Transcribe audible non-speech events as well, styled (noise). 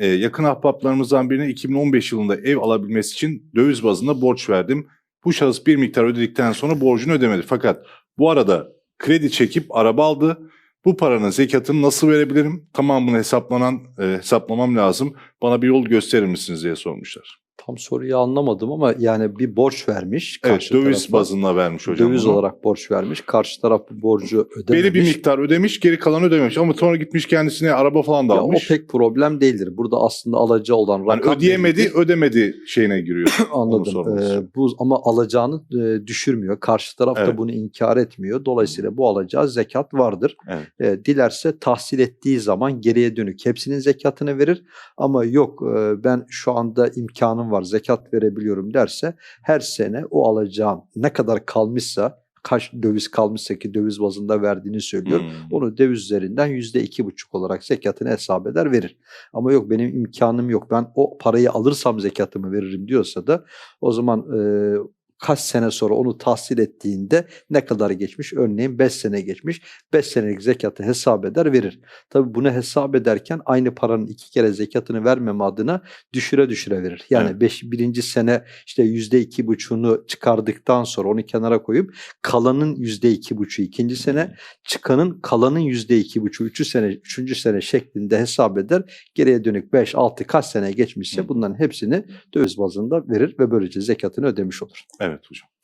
e, yakın ahbaplarımızdan birine 2015 yılında ev alabilmesi için döviz bazında borç verdim. Bu şahıs bir miktar ödedikten sonra borcunu ödemedi. Fakat bu arada kredi çekip araba aldı. Bu paranın zekatını nasıl verebilirim? Tamamını hesaplanan e, hesaplamam lazım. Bana bir yol gösterir misiniz diye sormuşlar. Tam soruyu anlamadım ama yani bir borç vermiş. Evet, döviz tarafa. bazında vermiş hocam. Döviz bunu. olarak borç vermiş. Karşı taraf bu borcu ödememiş. Belli bir miktar ödemiş, geri kalanı ödememiş. Ama sonra gitmiş kendisine araba falan da Ya o almış. pek problem değildir. Burada aslında alacağı olan Yani rakam ödeyemedi, bellidir. ödemedi şeyine giriyor. (clears throat) Anladım. Ee, bu ama alacağını e, düşürmüyor. Karşı taraf Evet. da bunu inkar etmiyor. Dolayısıyla bu alacağı zekat vardır. Evet. E, dilerse tahsil ettiği zaman geriye dönük hepsinin zekatını verir. Ama yok e, ben şu anda imkanım var zekat verebiliyorum derse her sene o alacağın ne kadar kalmışsa kaç döviz kalmışsa ki döviz bazında verdiğini söylüyor. Hmm. Onu döviz üzerinden yüzde iki buçuk olarak zekatını hesap eder verir. Ama yok benim imkanım yok ben o parayı alırsam zekatımı veririm diyorsa da o zaman e, kaç sene sonra onu tahsil ettiğinde ne kadar geçmiş? Örneğin 5 sene geçmiş. 5 senelik zekatı hesap eder verir. Tabi bunu hesap ederken aynı paranın iki kere zekatını vermeme adına düşüre düşüre verir. Yani Evet. beş, birinci sene işte yüzde iki buçuğunu çıkardıktan sonra onu kenara koyup kalanın yüzde iki buçuğu ikinci sene çıkanın kalanın yüzde iki buçuğu üçü sene, üçüncü sene şeklinde hesap eder. Geriye dönük 5, 6 kaç sene geçmişse bunların hepsini döviz bazında verir ve böylece zekatını ödemiş olur. Evet hocam.